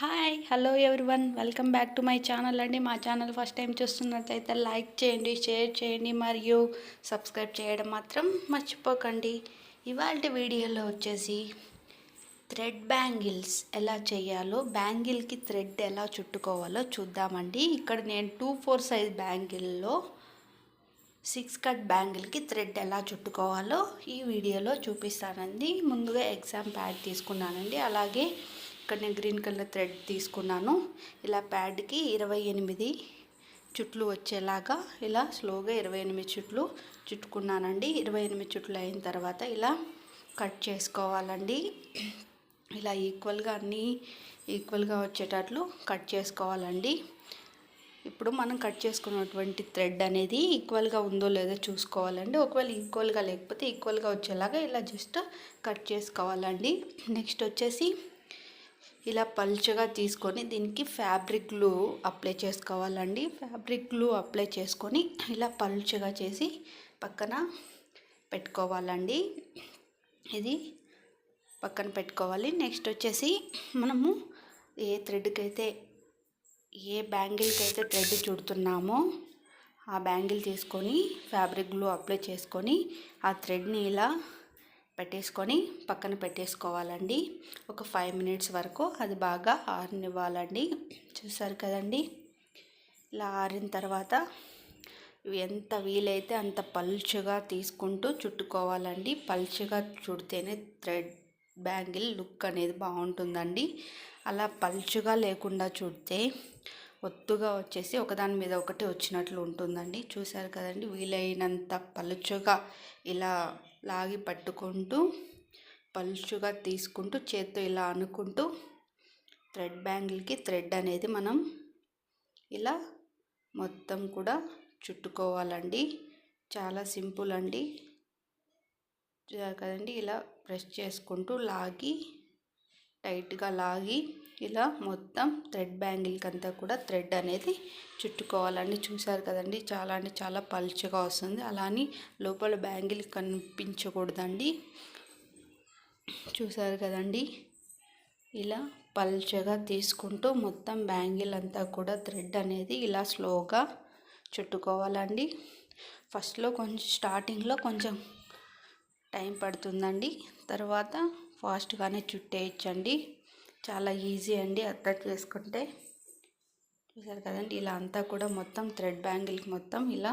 Hi hello everyone welcome back to my channel అండి మా channel first time చూస్తున్నట్లయితే like చేయండి షేర్ చేయండి మరియు సబ్స్క్రైబ్ చేయడం మాత్రం మర్చిపోకండి. ఇవాళ వీడియోలో వచ్చేసి థ్రెడ్ బ్యాంగిల్స్ ఎలా చేయాలో బ్యాంగిల్కి థ్రెడ్ ఎలా చుట్టుకోవాలో చూద్దామండి. ఇక్కడ నేను టూ ఫోర్ సైజ్ బ్యాంగిల్లో సిక్స్ కట్ బ్యాంగిల్కి థ్రెడ్ ఎలా చుట్టుకోవాలో ఈ వీడియోలో చూపిస్తానండి. ముందుగా ఎగ్జామ్ ప్యాడ్ తీసుకున్నానండి. అలాగే ఇక్కడ నేను గ్రీన్ కలర్ థ్రెడ్ తీసుకున్నాను. ఇలా ప్యాడ్కి ఇరవై ఎనిమిది చుట్లు వచ్చేలాగా ఇలా స్లోగా ఇరవై ఎనిమిది చుట్లు చుట్టుకున్నానండి. ఇరవై ఎనిమిది చుట్లు అయిన తర్వాత ఇలా కట్ చేసుకోవాలండి. ఇలా ఈక్వల్గా అన్నీ ఈక్వల్గా వచ్చేటట్లు కట్ చేసుకోవాలండి. ఇప్పుడు మనం కట్ చేసుకున్నటువంటి థ్రెడ్ అనేది ఈక్వల్గా ఉందో లేదో చూసుకోవాలండి. ఒకవేళ ఈక్వల్గా లేకపోతే ఈక్వల్గా వచ్చేలాగా ఇలా జస్ట్ కట్ చేసుకోవాలండి. నెక్స్ట్ వచ్చేసి ఇలా పల్చగా తీసుకొని దీనికి ఫ్యాబ్రిక్ గ్లూ అప్లై చేసుకోవాలండి. ఫ్యాబ్రిక్ గ్లూ అప్లై చేసుకొని ఇలా పల్చగా చేసి పక్కన పెట్టుకోవాలండి. ఇది పక్కన పెట్టుకోవాలి. నెక్స్ట్ వచ్చేసి మనము ఏ థ్రెడ్కి అయితే ఏ బ్యాంగిల్కి అయితే థ్రెడ్ చుడుతున్నామో ఆ బ్యాంగిల్ తీసుకొని ఫ్యాబ్రిక్ గ్లూ అప్లై చేసుకొని ఆ థ్రెడ్ని ఇలా పెట్టేసుకొని పక్కన పెట్టేసుకోవాలండి. ఒక ఫైవ్ మినిట్స్ వరకు అది బాగా ఆరనివ్వాలండి. చూసారు కదండి? ఇలా ఆరిన తర్వాత ఎంత వీలైతే అంత పలుచుగా తీసుకుంటూ చుట్టుకోవాలండి. పలుచుగా చుడితేనే థ్రెడ్ బ్యాంగిల్ లుక్ అనేది బాగుంటుందండి. అలా పలుచుగా లేకుండా చుడితే ఒత్తుగా వచ్చేసి ఒకదాని మీద ఒకటి వచ్చినట్లు ఉంటుందండి. చూశారు కదండి? వీలైనంత పలుచుగా ఇలా లాగి పట్టుకుంటూ పలుచుగా తీసుకుంటూ చేత్తో ఇలా అనుకుంటూ థ్రెడ్ బ్యాంగిల్కి థ్రెడ్ అనేది మనం ఇలా మొత్తం కూడా చుట్టుకోవాలండి. చాలా సింపుల్ అండి. కదండి ఇలా ప్రెస్ చేసుకుంటూ లాగి టైట్గా లాగి ఇలా మొత్తం థ్రెడ్ బ్యాంగిల్కి అంతా కూడా థ్రెడ్ అనేది చుట్టుకోవాలండి. చూసారు కదండి చాలా అంటే చాలా పలుచగా వస్తుంది. అలాని లోపల బ్యాంగిల్ కనిపించకూడదండి. చూసారు కదండి ఇలా పల్చగా తీసుకుంటూ మొత్తం బ్యాంగిల్ అంతా కూడా థ్రెడ్ అనేది ఇలా స్లోగా చుట్టుకోవాలండి. ఫస్ట్లో కొంచెం స్టార్టింగ్లో కొంచెం టైం పడుతుందండి. తర్వాత ఫాస్ట్గానే చుట్టేయచ్చండి. చాలా ఈజీ అండి అట్రాక్ట్ చేసుకుంటే. చూసారు కదండి ఇలా అంతా కూడా మొత్తం థ్రెడ్ బ్యాంగిల్కి మొత్తం ఇలా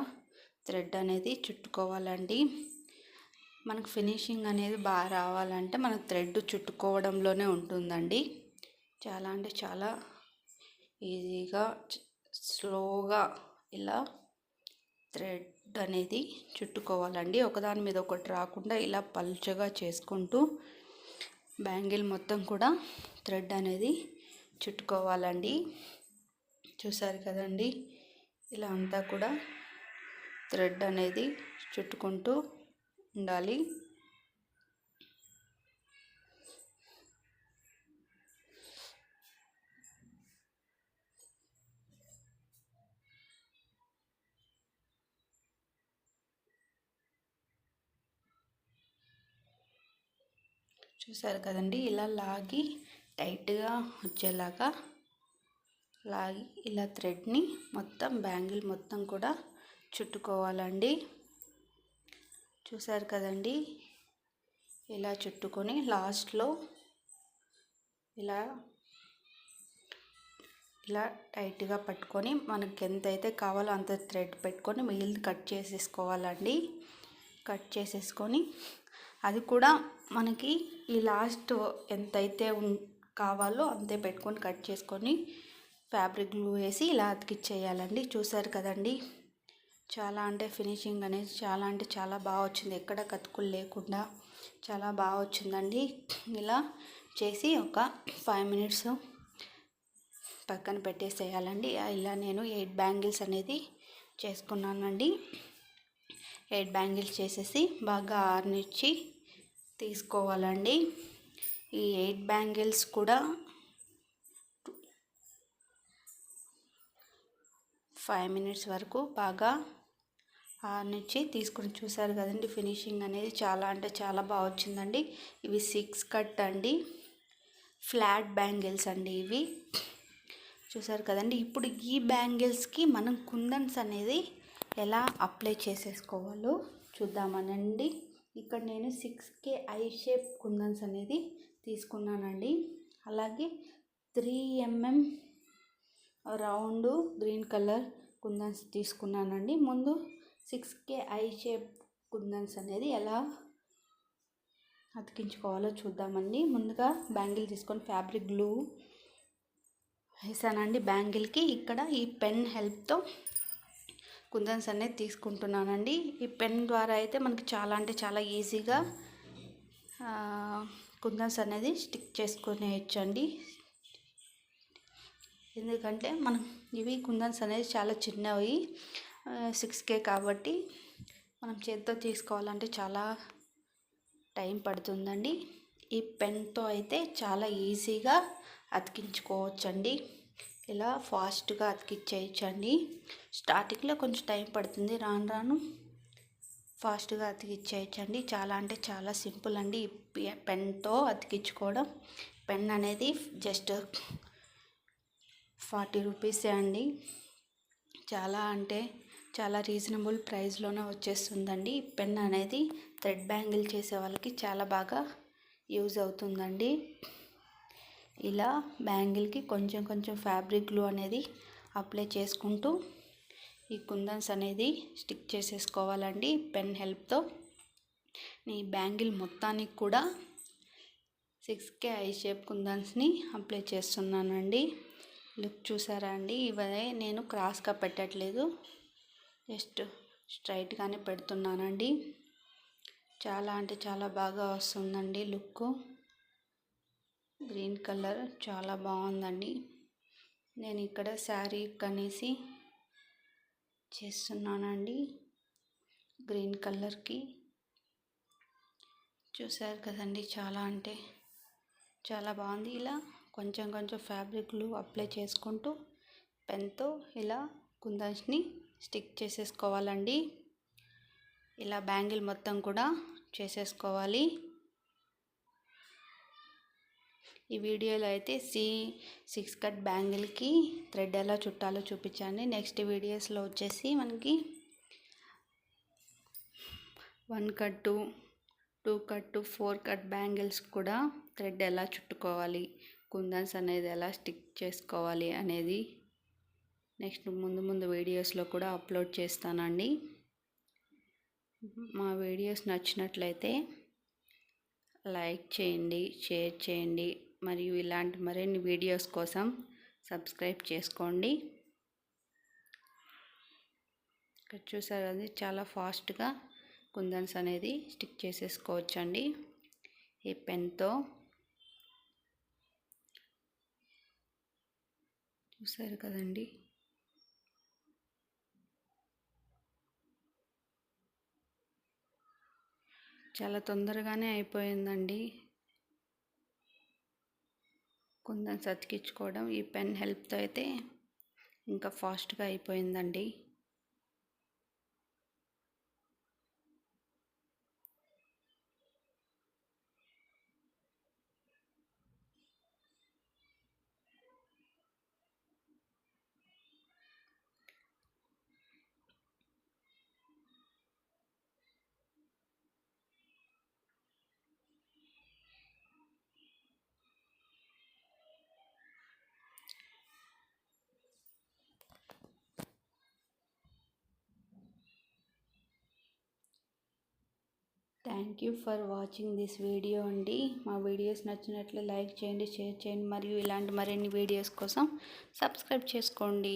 థ్రెడ్ అనేది చుట్టుకోవాలండి. మనకు ఫినిషింగ్ అనేది బాగా రావాలంటే మనకు థ్రెడ్ చుట్టుకోవడంలోనే ఉంటుందండి. చాలా అంటే చాలా ఈజీగా స్లోగా ఇలా థ్రెడ్ అనేది చుట్టుకోవాలండి. ఒకదాని మీద ఒకటి రాకుండా ఇలా పలుచగా చేసుకుంటూ బ్యాంగిల్ మొత్తం కూడా థ్రెడ్ అనేది చుట్టుకోవాలండి. చూసారు కదండి? ఇలా అంతా కూడా థ్రెడ్ అనేది చుట్టుకుంటూ ఉండాలి. చూసారు కదండి ఇలా లాగి టైట్గా వచ్చేలాగా లాగి ఇలా థ్రెడ్ని మొత్తం బ్యాంగిల్ మొత్తం కూడా చుట్టుకోవాలండి. చూసారు కదండి ఇలా చుట్టుకొని లాస్ట్లో ఇలా ఇలా టైట్గా పట్టుకొని మనకి ఎంత అయితే కావాలో అంత థ్రెడ్ పెట్టుకొని మిగిలిన కట్ చేసేసుకోవాలండి. కట్ చేసేసుకొని అది కూడా మనకి ఈ లాస్ట్ ఎంతైతే కావాలో అంతే పెట్టుకొని కట్ చేసుకొని ఫ్యాబ్రిక్ గ్లూ వేసి ఇలా అతికిచ్చేయాలండి. చూసారు కదండి? చాలా అంటే ఫినిషింగ్ అనేది చాలా అంటే చాలా బాగా వచ్చింది. ఎక్కడ కతుకులు లేకుండా చాలా బాగా వచ్చిందండి. ఇలా చేసి ఒక ఫైవ్ మినిట్స్ పక్కన పెట్టేసేయాలండి. ఇలా నేను ఎయిట్ బ్యాంగిల్స్ అనేది చేసుకున్నానండి. ఎయిట్ బ్యాంగిల్స్ చేసేసి బాగా ఆర్నిచ్చి తీసుకోవాలండి. ఈ ఎయిట్ బ్యాంగిల్స్ కూడా ఫైవ్ మినిట్స్ వరకు బాగా నుంచి తీసుకుని చూసారు కదండి ఫినిషింగ్ అనేది చాలా అంటే చాలా బాగా వచ్చిందండి. ఇవి సిక్స్ కట్ అండి. ఫ్లాట్ బ్యాంగిల్స్ అండి ఇవి. చూసారు కదండి ఇప్పుడు ఈ బ్యాంగిల్స్కి మనం కుందన్స్ అనేది ఎలా అప్లై చేసేసుకోవాలో చూద్దామనండి. ఇక్కడ నేను six K I shape kundans అనేది తీసుకున్నానండి. అలాగే three MM round green colour kundans తీసుకున్నానండి. ముందు six K I shape kundans అనేది ఎలా అతికించుకోవాలో చూద్దామండి. ముందుగా బ్యాంగిల్ తీసుకొని ఫ్యాబ్రిక్ గ్లూ వేసానండి. బ్యాంగిల్కి ఇక్కడ ఈ పెన్ హెల్ప్తో కుందన్స్ అనేది తీసుకుంటున్నానండి. ఈ పెన్ ద్వారా అయితే మనకి చాలా అంటే చాలా ఈజీగా కుందన్స్ అనేది స్టిక్ చేసుకునేయచ్చండి. ఎందుకంటే మనం ఇవి కుందన్స్ అనేది చాలా చిన్నవి సిక్స్ కే కాబట్టి మనం చేతితో తీసుకోవాలంటే చాలా టైం పడుతుందండి. ఈ పెన్తో అయితే చాలా ఈజీగా అతికించుకోవచ్చండి. ఇలా ఫాస్ట్గా అతికిచ్చేయచ్చండి. స్టార్టింగ్లో కొంచెం టైం పడుతుంది. రాను రాను ఫాస్ట్గా అతికిచ్చేయచ్చండి. చాలా అంటే చాలా సింపుల్ అండి. పెన్తో అతికించుకోవడం. పెన్ అనేది జస్ట్ ఫార్టీ రూపీసే అండి. చాలా అంటే చాలా రీజనబుల్ ప్రైస్లోనే వచ్చేస్తుందండి. పెన్ అనేది థ్రెడ్ బ్యాంగిల్ చేసే వాళ్ళకి చాలా బాగా యూజ్ అవుతుందండి. ఇలా బ్యాంగిల్కి కొంచెం కొంచెం ఫ్యాబ్రిక్ గ్లూ అనేది అప్లై చేసుకుంటూ ఈ కుందన్స్ అనేది స్టిక్ చేసేసుకోవాలండి పెన్ హెల్ప్తో. ఈ బ్యాంగిల్ మొత్తానికి కూడా సిక్స్ కే ఐ షేప్ కుందన్స్ని అప్లై చేస్తున్నానండి. లుక్ చూసారా అండి? ఇవే నేను క్రాస్గా పెట్టట్లేదు. జస్ట్ స్ట్రైట్గానే పెడుతున్నానండి. చాలా అంటే చాలా బాగా వస్తుందండి లుక్ గ్రీన్ కలర్ చాలా బాగుందండి. నేను ఇక్కడ శారీ కనేసి చేస్తున్నానండి. గ్రీన్ కలర్కి. చూసారు కదండి చాలా అంటే చాలా బాగుంది. ఇలా కొంచెం కొంచెం ఫ్యాబ్రిక్లు అప్లై చేసుకుంటూ పెన్తో ఇలా కుందన్స్ని స్టిక్ చేసేసుకోవాలండి. ఇలా బ్యాంగిల్ మొత్తం కూడా చేసేసుకోవాలి. ఈ వీడియోలో అయితే సి సిక్స్ కట్ బ్యాంగిల్కి థ్రెడ్ ఎలా చుట్టాలో చూపించండి. నెక్స్ట్ వీడియోస్లో వచ్చేసి మనకి one cut two cut four cut bangles కూడా థ్రెడ్ ఎలా చుట్టుకోవాలి కుందన్స్ అనేది ఎలా స్టిక్ చేసుకోవాలి అనేది నెక్స్ట్ ముందు ముందు వీడియోస్లో కూడా అప్లోడ్ చేస్తానండి. మా వీడియోస్ నచ్చినట్లయితే లైక్ చేయండి షేర్ చేయండి. మరియు ఇలాంటి మరిన్ని వీడియోస్ కోసం సబ్స్క్రైబ్ చేసుకోండి. ఇక్కడ చూసారు అది చాలా ఫాస్ట్గా కుందన్స్ అనేది స్టిక్ చేసేసుకోవచ్చండి. ఈ పెన్తో. చూసారు కదండి. చాలా తొందరగానే అయిపోయిందండి. కొంచెం సతికించుకోవడం ఈ పెన్ హెల్ప్తో అయితే ఇంకా ఫాస్ట్గా అయిపోయిందండి. Thank you for watching this video అండి. మా వీడియోస్ నచ్చినట్లు లైక్ చేయండి షేర్ చేయండి మరియు ఇలాంటి మరిన్ని వీడియోస్ కోసం సబ్స్క్రైబ్ చేసుకోండి.